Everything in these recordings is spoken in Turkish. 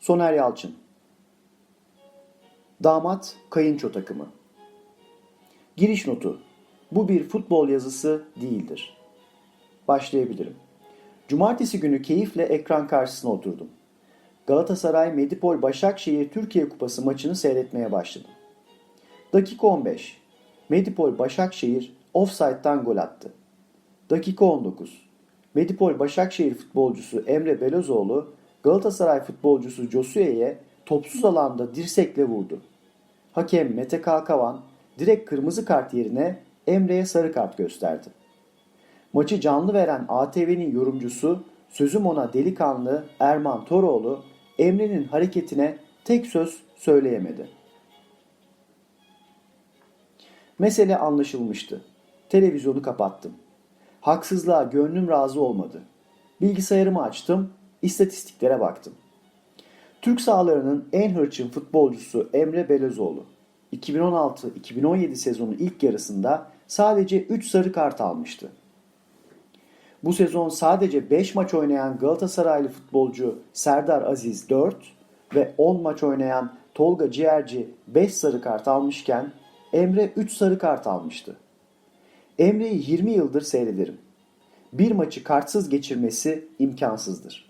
Soner Yalçın Damat Kayınço takımı Giriş notu Bu bir futbol yazısı değildir. Başlayabilirim. Cumartesi günü keyifle ekran karşısına oturdum. Galatasaray Medipol Başakşehir Türkiye Kupası maçını seyretmeye başladım. Dakika 15. Medipol Başakşehir offside'dan gol attı. Dakika 19. Medipol Başakşehir futbolcusu Emre Belözoğlu Galatasaray futbolcusu Josue'ye topsuz alanda dirsekle vurdu. Hakem Mete Kalkavan direkt kırmızı kart yerine Emre'ye sarı kart gösterdi. Maçı canlı veren ATV'nin yorumcusu sözüm ona delikanlı Erman Toroğlu Emre'nin hareketine tek söz söyleyemedi. Mesele anlaşılmıştı. Televizyonu kapattım. Haksızlığa gönlüm razı olmadı. Bilgisayarımı açtım, istatistiklere baktım. Türk sahalarının en hırçın futbolcusu Emre Belözoğlu. 2016-2017 sezonu ilk yarısında sadece 3 sarı kart almıştı. Bu sezon sadece 5 maç oynayan Galatasaraylı futbolcu Serdar Aziz 4 ve 10 maç oynayan Tolga Ciğerci 5 sarı kart almışken Emre 3 sarı kart almıştı. Emre'yi 20 yıldır seyrederim. Bir maçı kartsız geçirmesi imkansızdır.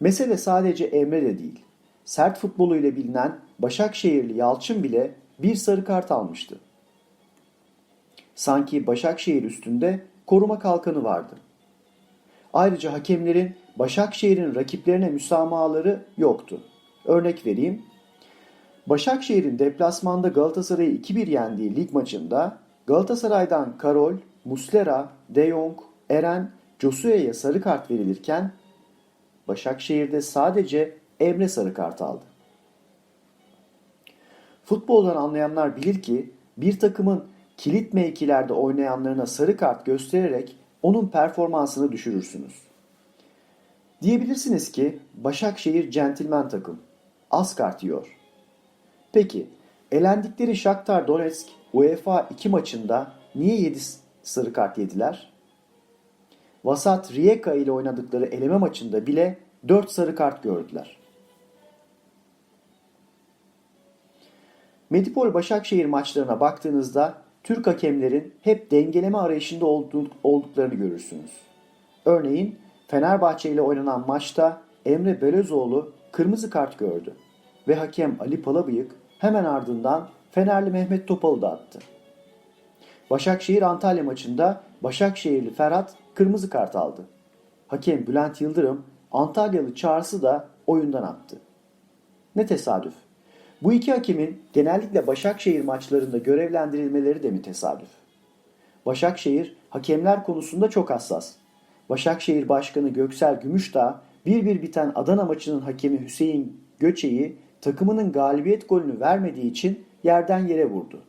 Mesele sadece Emre'de değil. Sert futbolu ile bilinen Başakşehirli Yalçın bile bir sarı kart almıştı. Sanki Başakşehir üstünde koruma kalkanı vardı. Ayrıca hakemlerin Başakşehir'in rakiplerine müsamahaları yoktu. Örnek vereyim. Başakşehir'in deplasmanda Galatasaray'ı 2-1 yendiği lig maçında Galatasaray'dan Karol, Muslera, De Jong, Eren, Josue'ye sarı kart verilirken Başakşehir'de sadece Emre sarı kart aldı. Futboldan anlayanlar bilir ki bir takımın kilit mevkilerde oynayanlarına sarı kart göstererek onun performansını düşürürsünüz. Diyebilirsiniz ki Başakşehir centilmen takım. Az kart yiyor. Peki elendikleri Shakhtar Donetsk UEFA 2 maçında niye 7 sarı kart yediler? Vasat Rijeka ile oynadıkları eleme maçında bile 4 sarı kart gördüler. Medipol Başakşehir maçlarına baktığınızda Türk hakemlerin hep dengeleme arayışında olduklarını görürsünüz. Örneğin Fenerbahçe ile oynanan maçta Emre Belözoğlu kırmızı kart gördü ve hakem Ali Palabıyık hemen ardından Fenerli Mehmet Topal'ı da attı. Başakşehir Antalya maçında Başakşehirli Ferhat kırmızı kart aldı. Hakem Bülent Yıldırım Antalyalı Çağrısı da oyundan attı. Ne tesadüf. Bu iki hakemin genellikle Başakşehir maçlarında görevlendirilmeleri de mi tesadüf? Başakşehir hakemler konusunda çok hassas. Başakşehir Başkanı Göksel Gümüşdağ bir bir biten Adana maçının hakemi Hüseyin Göçe'yi takımının galibiyet golünü vermediği için yerden yere vurdu.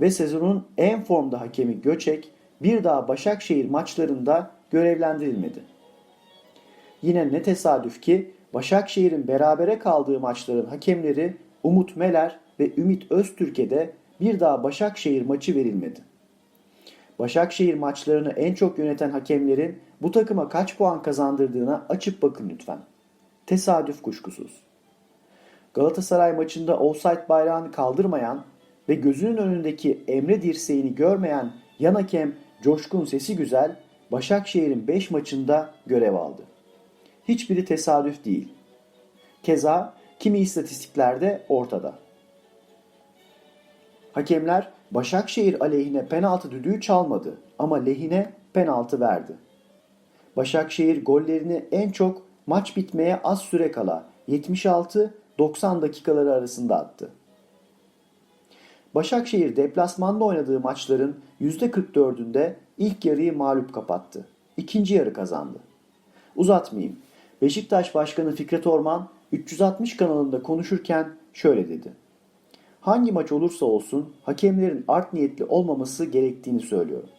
Ve sezonun en formda hakemi Göçek bir daha Başakşehir maçlarında görevlendirilmedi. Yine ne tesadüf ki Başakşehir'in berabere kaldığı maçların hakemleri Umut Meler ve Ümit Öztürk'e de bir daha Başakşehir maçı verilmedi. Başakşehir maçlarını en çok yöneten hakemlerin bu takıma kaç puan kazandırdığına açıp bakın lütfen. Tesadüf kuşkusuz. Galatasaray maçında offside bayrağını kaldırmayan ve gözünün önündeki Emre dirseğini görmeyen yan hakem Coşkun Sesi Güzel Başakşehir'in 5 maçında görev aldı. Hiçbiri tesadüf değil. Keza kimi istatistiklerde ortada. Hakemler Başakşehir aleyhine penaltı düdüğü çalmadı ama lehine penaltı verdi. Başakşehir gollerini en çok maç bitmeye az süre kala 76-90 dakikaları arasında attı. Başakşehir deplasmanda oynadığı maçların %44'ünde ilk yarıyı mağlup kapattı. İkinci yarı kazandı. Uzatmayayım. Beşiktaş Başkanı Fikret Orman 360 kanalında konuşurken şöyle dedi. Hangi maç olursa olsun hakemlerin art niyetli olmaması gerektiğini söylüyorum.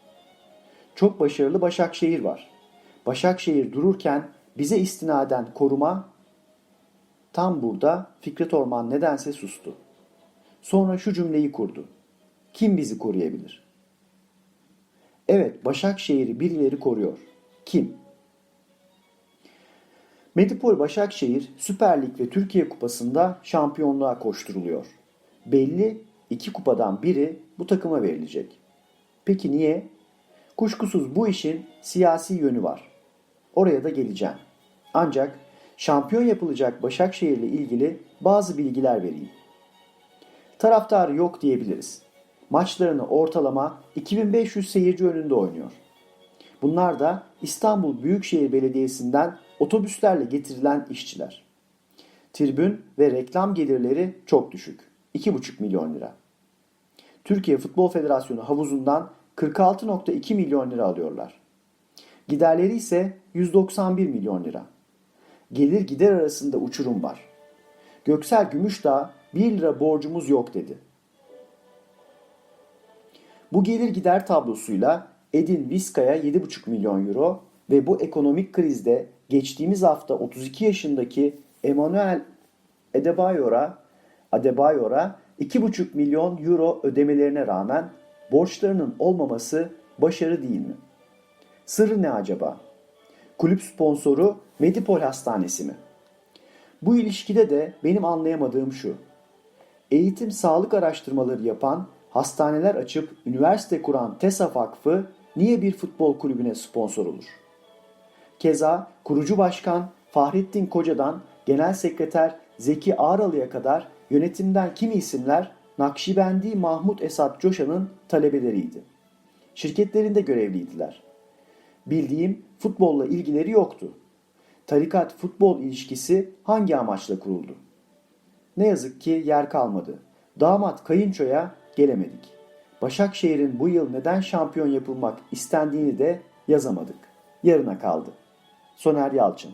Çok başarılı Başakşehir var. Başakşehir dururken bize istinaden koruma tam burada Fikret Orman nedense sustu. Sonra şu cümleyi kurdu. Kim bizi koruyabilir? Evet Başakşehir'i birileri koruyor. Kim? Medipol Başakşehir Süper Lig ve Türkiye Kupası'nda şampiyonluğa koşturuluyor. Belli iki kupadan biri bu takıma verilecek. Peki niye? Kuşkusuz bu işin siyasi yönü var. Oraya da geleceğim. Ancak şampiyon yapılacak Başakşehir ile ilgili bazı bilgiler vereyim. Taraftarı yok diyebiliriz. Maçlarını ortalama 2500 seyirci önünde oynuyor. Bunlar da İstanbul Büyükşehir Belediyesi'nden otobüslerle getirilen işçiler. Tribün ve reklam gelirleri çok düşük. 2,5 milyon lira. Türkiye Futbol Federasyonu havuzundan 46.2 milyon lira alıyorlar. Giderleri ise 191 milyon lira. Gelir gider arasında uçurum var. Göksel Gümüşdağ 1 lira borcumuz yok dedi. Bu gelir gider tablosuyla Edin Vizca'ya 7,5 milyon euro ve bu ekonomik krizde geçtiğimiz hafta 32 yaşındaki Emmanuel Adebayor'a Adebayor'a 2,5 milyon euro ödemelerine rağmen borçlarının olmaması başarı değil mi? Sırrı ne acaba? Kulüp sponsoru Medipol Hastanesi mi? Bu ilişkide de benim anlayamadığım şu. Eğitim sağlık araştırmaları yapan, hastaneler açıp üniversite kuran TESA Vakfı niye bir futbol kulübüne sponsor olur? Keza kurucu başkan Fahrettin Koca'dan genel sekreter Zeki Ağralı'ya kadar yönetimden kimi isimler Nakşibendi Mahmut Esat Coşan'ın talebeleriydi. Şirketlerinde görevliydiler. Bildiğim futbolla ilgileri yoktu. Tarikat futbol ilişkisi hangi amaçla kuruldu? Ne yazık ki yer kalmadı. Damat kayınçoya gelemedik. Başakşehir'in bu yıl neden şampiyon yapılmak istendiğini de yazamadık. Yarına kaldı. Soner Yalçın